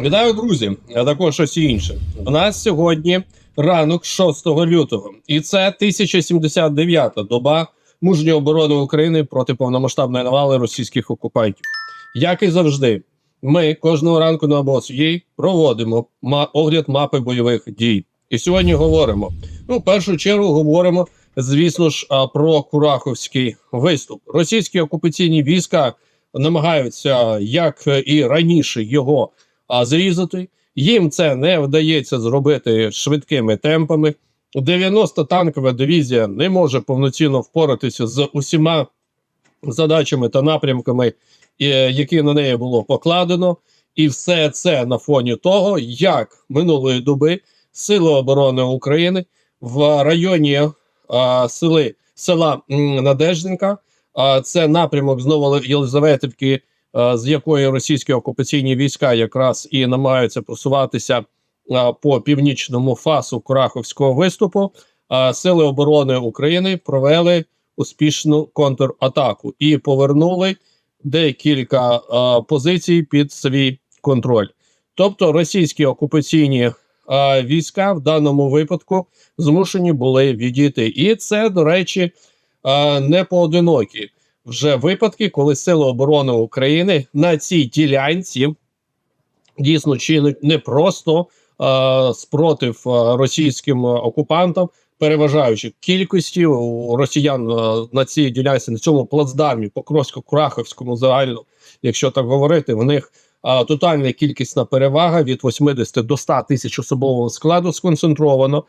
Вітаю, друзі, а також усі інше. У нас сьогодні ранок 6 лютого, і це 1079-та доба мужньої оборони України проти повномасштабної навали російських окупантів. Як і завжди, ми кожного ранку на ОБОС.ЮА проводимо ма- огляд мапи бойових дій. І сьогодні говоримо. Ну, в першу чергу говоримо, звісно ж, про Кураховський виступ. Російські окупаційні війська намагаються, як і раніше, його зрізати. Їм це не вдається зробити швидкими темпами. 90 танкова дивізія не може повноцінно впоратися з усіма задачами та напрямками, е, які на неї було покладено. І все це на фоні того, як минулої доби Сили оборони України в районі а, сели, села м, Надеждинка, а, це напрямок знову Єлизаветівки, а, з якої російські окупаційні війська якраз і намагаються просуватися по північному фасу Кураховського виступу. Сили оборони України провели успішну контратаку і повернули декілька позицій під свій контроль. Тобто російські окупаційні війська в даному випадку змушені були відійти. І це, до речі, не поодинокі вже випадки, коли Сили оборони України на цій ділянці дійсно чинить не просто а, спротив російським окупантам, переважаючи кількості росіян на цій ділянці, на цьому плацдармі, Покровсько-Кураховському загально, якщо так говорити, в них тотальна кількісна перевага від 80 до 100 тисяч особового складу сконцентровано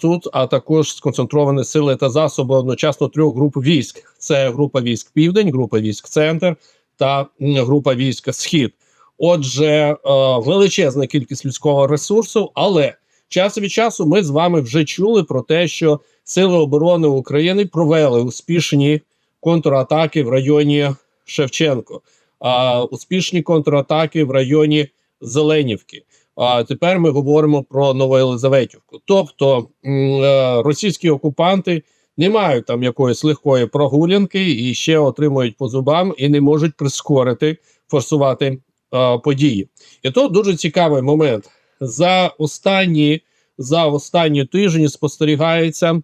тут, а також сконцентровані сили та засоби одночасно трьох груп військ: це група військ Південь, група військ Центр та група військ Схід. Отже, е, величезна кількість людського ресурсу, але час від часу ми з вами вже чули про те, що Сили оборони України провели успішні контратаки в районі Шевченко, а успішні контратаки в районі Зеленівки. А тепер ми говоримо про Новоєлизаветівку. Тобто е, російські окупанти не мають там якоїсь легкої прогулянки і ще отримують по зубам і не можуть прискорити, форсувати е, події. І тут дуже цікавий момент. За останні, за останні тижні спостерігається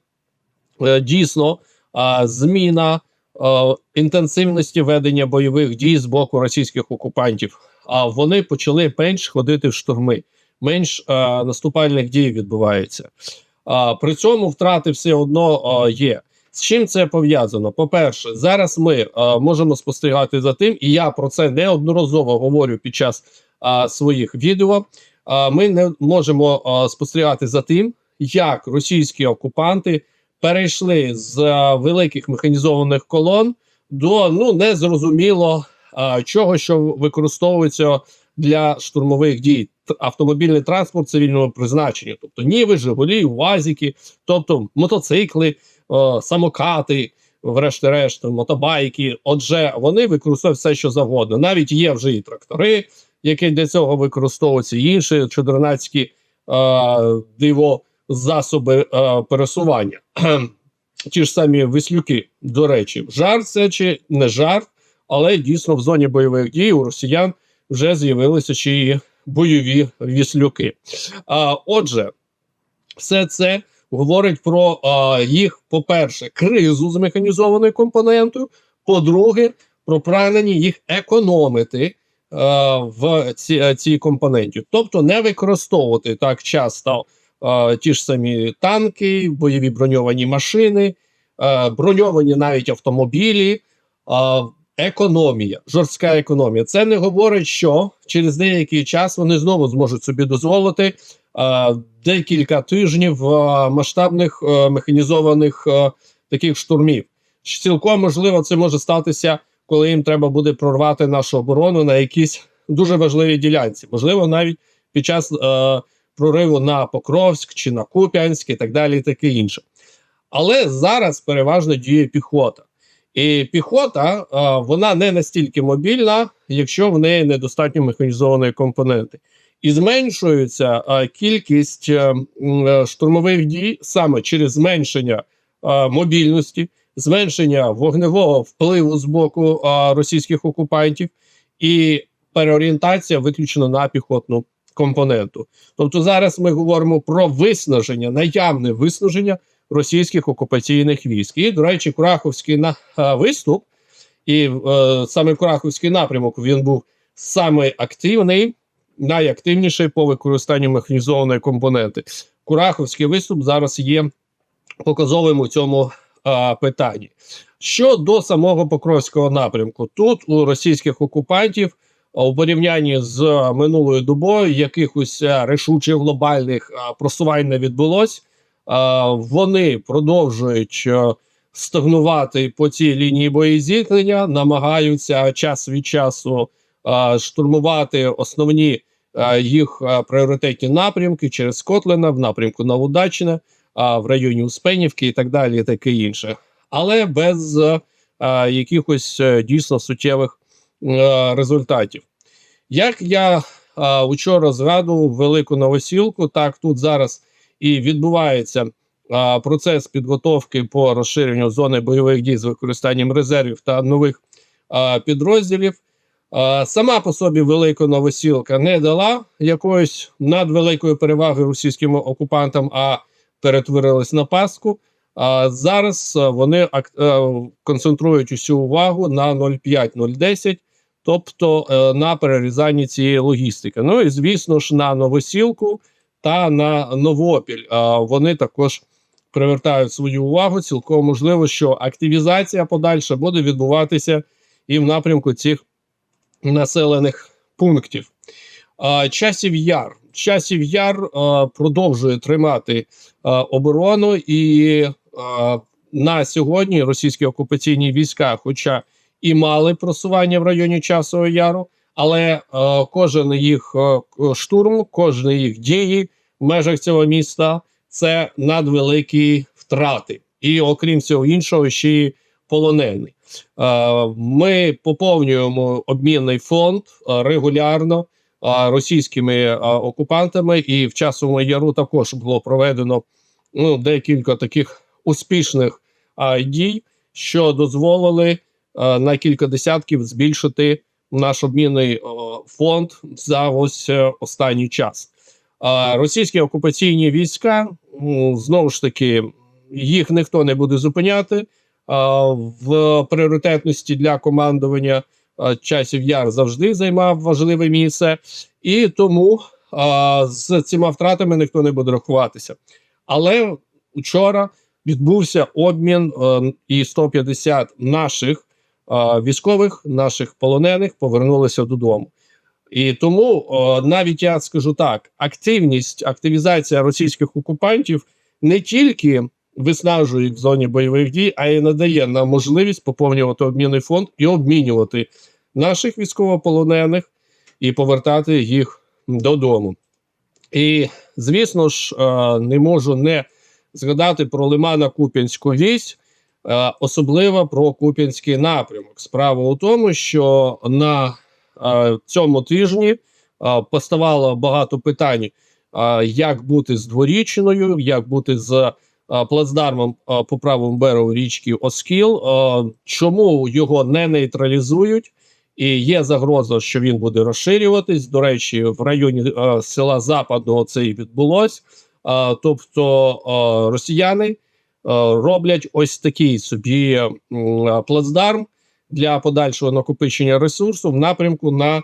е, дійсно е, зміна е, інтенсивності ведення бойових дій з боку російських окупантів. А вони почали менш ходити в штурми, менш е, наступальних дій відбувається. А, при цьому втрати все одно а, є. З чим це пов'язано? По-перше, зараз ми а, можемо спостерігати за тим, і я про це неодноразово говорю під час а, своїх відео. А, ми не можемо а, спостерігати за тим, як російські окупанти перейшли з а, великих механізованих колон до ну незрозуміло а, чого, що використовується для штурмових дій. Автомобільний транспорт цивільного призначення, тобто ніви, Жигулі, УАЗіки, тобто мотоцикли, о, самокати, врешті-решт, мотобайки. Отже, вони використовують все, що завгодно. Навіть є вже і трактори, які для цього використовуються, і інші чудернацькі диво засоби е, пересування. Ті ж самі веслюки, до речі, жарт це чи не жарт, але дійсно в зоні бойових дій у росіян вже з'явилися ще і бойові віслюки. А, отже, все це говорить про а, їх, по-перше, кризу з механізованою компонентою, по-друге, про прагнення їх економити в ці, цій компоненті, тобто не використовувати так часто а, ті ж самі танки, бойові броньовані машини, а, броньовані навіть автомобілі. А, економія, жорстка економія. Це не говорить, що через деякий час вони знову зможуть собі дозволити а, декілька тижнів а, масштабних а, механізованих а, таких штурмів. Цілком можливо, це може статися, коли їм треба буде прорвати нашу оборону на якійсь дуже важливій ділянці. Можливо, навіть під час а, прориву на Покровськ чи на Куп'янськ і так далі, і таке інше. Але зараз переважно діє піхота. І піхота вона не настільки мобільна, якщо в неї недостатньо механізованої компоненти. І зменшується кількість а, е, штурмових дій саме через зменшення мобільності, зменшення вогневого впливу з боку російських окупантів і переорієнтація виключно на піхотну компоненту. Тобто зараз ми говоримо про виснаження, наявне виснаження російських окупаційних військ. І, до речі, Кураховський е, виступ, і е, саме Кураховський напрямок він був саме активний, найактивніший по використанню механізованої компоненти. Кураховський виступ зараз є показовим у цьому е, питанні. Щодо самого Покровського напрямку, тут у російських окупантів у порівнянні з минулою добою якихось рішучих глобальних просувань не відбулось. Вони продовжують стагнувати по цій лінії боєзіткнення, намагаються час від часу штурмувати основні їх пріоритетні напрямки через Котлина в напрямку Новодачне, а, в районі Успенівки і так далі, і таке інше. Але без якихось е, дійсно суттєвих е, результатів. Як я а, вчора згадував велику новосілку, так тут зараз і відбувається а, процес підготовки по розширенню зони бойових дій з використанням резервів та нових а, підрозділів. А, сама по собі велика новосілка не дала якоїсь надвеликої переваги російським окупантам, а перетворилась на паску. А зараз вони е, концентрують усю увагу на 0,5-0,10, тобто е, на перерізанні цієї логістики. Ну і звісно ж на новосілку та на Новопіль. Вони також привертають свою увагу. Цілком можливо, що активізація подальша буде відбуватися і в напрямку цих населених пунктів. Часів Яр. Часів Яр продовжує тримати оборону, і на сьогодні російські окупаційні війська, хоча і мали просування в районі Часового Яру, але е, кожен їх е, штурм, кожен їх дії в межах цього міста це надвеликі втрати. І окрім всього іншого, ще й полонений. Е, ми поповнюємо обмінний фонд регулярно російськими окупантами, і в часовому яру також було проведено ну, декілька таких успішних дій, що дозволили на кілька десятків збільшити наш обмінний е, фонд за ось е, останній час. Російські окупаційні війська знову ж таки їх ніхто не буде зупиняти. В пріоритетності для командування часів яр завжди займав важливе місце, і тому а, з цими втратами ніхто не буде рахуватися. Але вчора відбувся обмін е, і 150 наших е, військових, наших полонених повернулися додому. І тому навіть я скажу так: активність, активізація російських окупантів не тільки виснажує в зоні бойових дій, а й надає нам можливість поповнювати обмінний фонд і обмінювати наших військовополонених і повертати їх додому. І звісно ж, не можу не згадати про Лимана Куп'янську вісь, особливо про Куп'янський напрямок. Справа у тому, що на е, цьому тижні е, поставало багато питань, е, як бути з дворічною, як бути з е, плацдармом е, по правому берегу річки Оскіл, е, чому його не нейтралізують. І є загроза, що він буде розширюватись. До речі, в районі е, села Западного це і відбулось. Е, тобто е, росіяни е, роблять ось такий собі е, плацдарм для подальшого накопичення ресурсу в напрямку на е,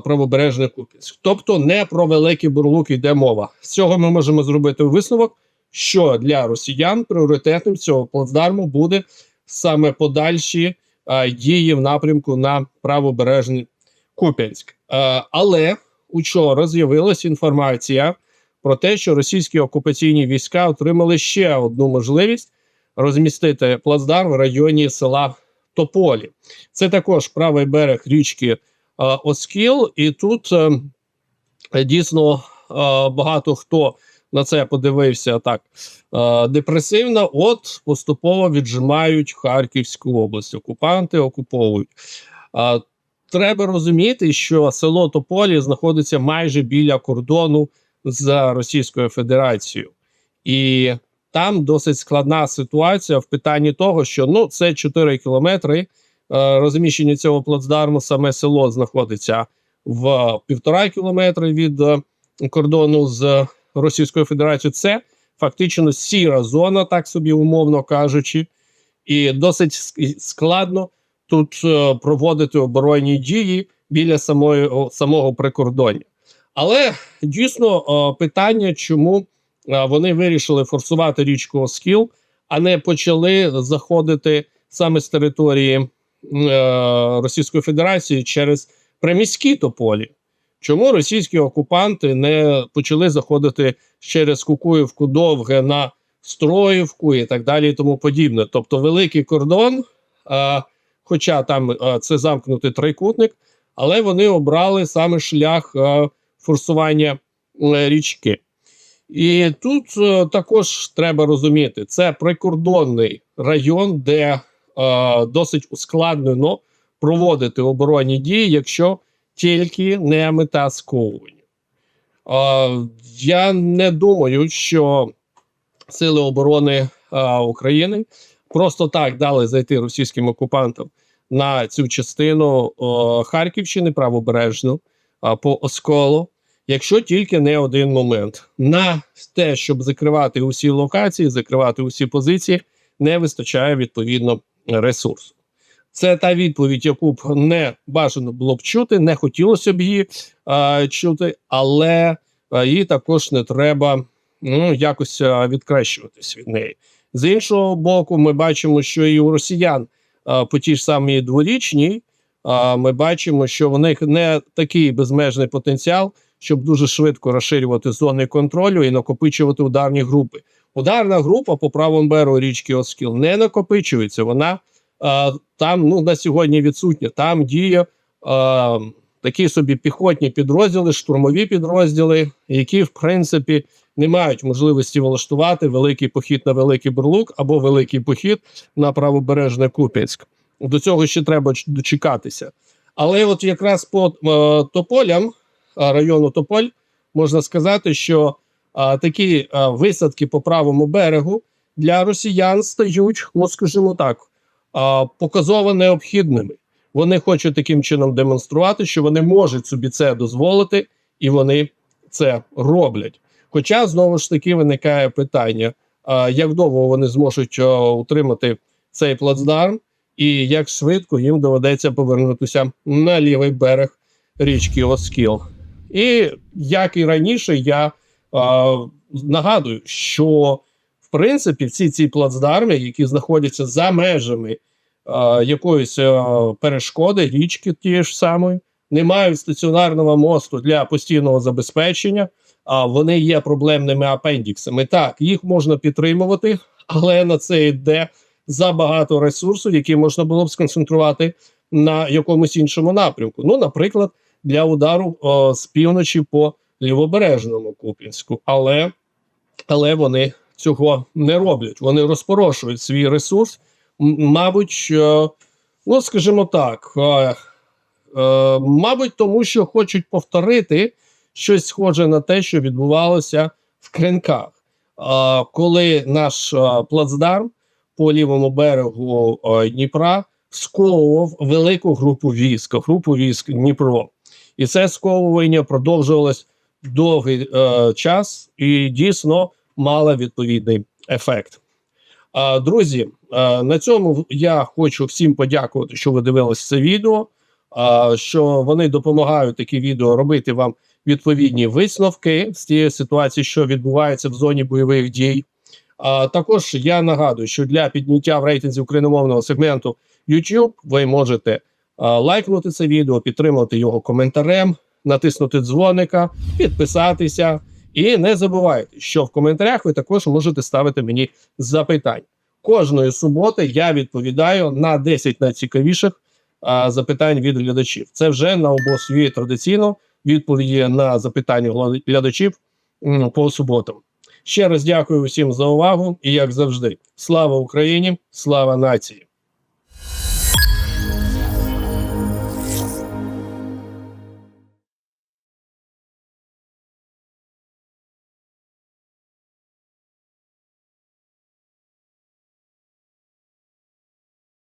правобережний Куп'янськ. Тобто не про великий бурлук йде мова. З цього ми можемо зробити висновок, що для росіян пріоритетом цього плацдарму буде саме подальші е, дії в напрямку на правобережний Куп'янськ. Е, але учора з'явилася інформація про те, що російські окупаційні війська отримали ще одну можливість розмістити плацдарм в районі села Тополі. Це також правий берег річки е, Оскіл, і тут е, дійсно е, багато хто на це подивився так депресивно. От поступово віджимають Харківську область. Окупанти окуповують. Треба розуміти, що село Тополі знаходиться майже біля кордону з Російською Федерацією, і там досить складна ситуація в питанні того, що ну це 4 кілометри е, розміщення цього плацдарму. Саме село знаходиться в півтора кілометри від е, кордону з Російською Федерацією. Це фактично сіра зона, так собі умовно кажучи, і досить складно тут е, проводити оборонні дії біля самої, самого прикордоння. Але дійсно е, питання, чому е, вони вирішили форсувати річку Оскіл, а не почали заходити саме з території е, Російської Федерації через приміські тополі. Чому російські окупанти не почали заходити через Кукуївку довге на Строївку і так далі, і тому подібне? Тобто великий кордон, хоча там це замкнутий трикутник, але вони обрали саме шлях форсування е, річки. І тут е, також треба розуміти, це прикордонний район, де е, досить ускладнено проводити оборонні дії, якщо тільки не мета сковування. Е, я не думаю, що Сили оборони е, України просто так дали зайти російським окупантам на цю частину е, Харківщини правобережну е, по осколу, якщо тільки не один момент. На те, щоб закривати усі локації, закривати усі позиції, не вистачає відповідно ресурсу. Це та відповідь, яку б не бажано було б чути, не хотілося б її е, чути, але її також не треба ну, якось відкрещуватись від неї. З іншого боку, ми бачимо, що і у росіян е, по тій ж самій дворічній, е, ми бачимо, що в них не такий безмежний потенціал, щоб дуже швидко розширювати зони контролю і накопичувати ударні групи. Ударна група по правому берегу річки Оскіл не накопичується. Вона е, там ну, на сьогодні відсутня. Там діє е, такі собі піхотні підрозділи, штурмові підрозділи, які в принципі не мають можливості влаштувати великий похід на великий Бурлук або великий похід на правобережне Куп'янськ. До цього ще треба дочекатися. Але от якраз по е, тополям району Тополь можна сказати, що е, такі е, висадки по правому берегу для росіян стають, ну скажімо так, е, показово необхідними. Вони хочуть таким чином демонструвати, що вони можуть собі це дозволити, і вони це роблять. Хоча знову ж таки виникає питання: а, як довго вони зможуть а, утримати цей плацдарм, і як швидко їм доведеться повернутися на лівий берег річки Оскіл. І як і раніше, я а, нагадую, що в принципі всі ці плацдарми, які знаходяться за межами а, якоїсь а, перешкоди, річки тієї ж самої, не мають стаціонарного мосту для постійного забезпечення а вони є проблемними апендіксами. Так, їх можна підтримувати, але на це йде забагато ресурсу, які можна було б сконцентрувати на якомусь іншому напрямку. Ну, наприклад, для удару о, з півночі по лівобережному Куп'янську. Але, але вони цього не роблять. Вони розпорошують свій ресурс. Мабуть, е, ну скажімо так, е, е, мабуть, тому що хочуть повторити щось схоже на те, що відбувалося в Кренках, а, коли наш а, плацдарм по лівому берегу а, Дніпра сковував велику групу військ, групу військ Дніпро. І це сковування продовжувалось довгий е, час і дійсно мало відповідний ефект. А, друзі, е, на цьому я хочу всім подякувати, що ви дивились це відео. А, що вони допомагають такі відео робити вам відповідні висновки з тієї ситуації, що відбувається в зоні бойових дій. А також я нагадую, що для підняття в рейтинзі україномовного сегменту YouTube ви можете лайкнути це відео, підтримати його коментарем, натиснути дзвоника, підписатися. І не забувайте, що в коментарях ви також можете ставити мені запитання. Кожної суботи я відповідаю на 10 найцікавіших а, запитань від глядачів. Це вже на обосві традиційно відповіді на запитання глядачів по суботам. Ще раз дякую всім за увагу і як завжди, слава Україні, слава нації.